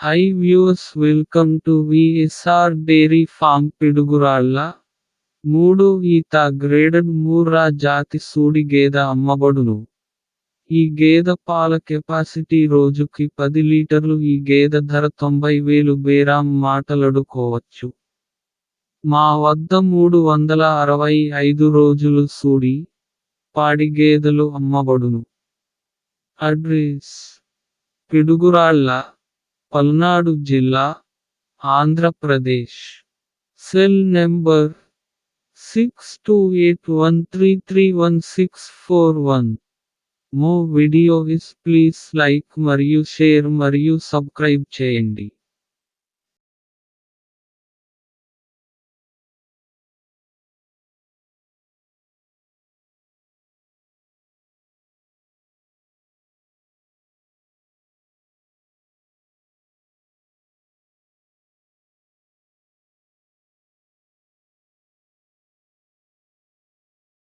Hi views welcome to VSR dairy farm Piduguralla మూడు ఈత graded మూర్రా జాతి సూడి గేద అమ్మబడును. ఈ గేద పాల కెపాసిటీ రోజుకి పది లీటర్లు ఈ గేద ధర తొంభై వేలు బేరాం మాటలడుకోవచ్చు. మా వద్ద మూడు వందల అరవై ఐదు రోజులు సూడి పాడి గేదెలు అమ్మబడును. అడ్రస్ పిడుగురాళ్ళ పల్నాడు జిల్లా Andhra Pradesh. Cell number six two eight one three three one six four one. More video is please like మరియు షేర్ మరియు సబ్స్క్రైబ్ చేయండి.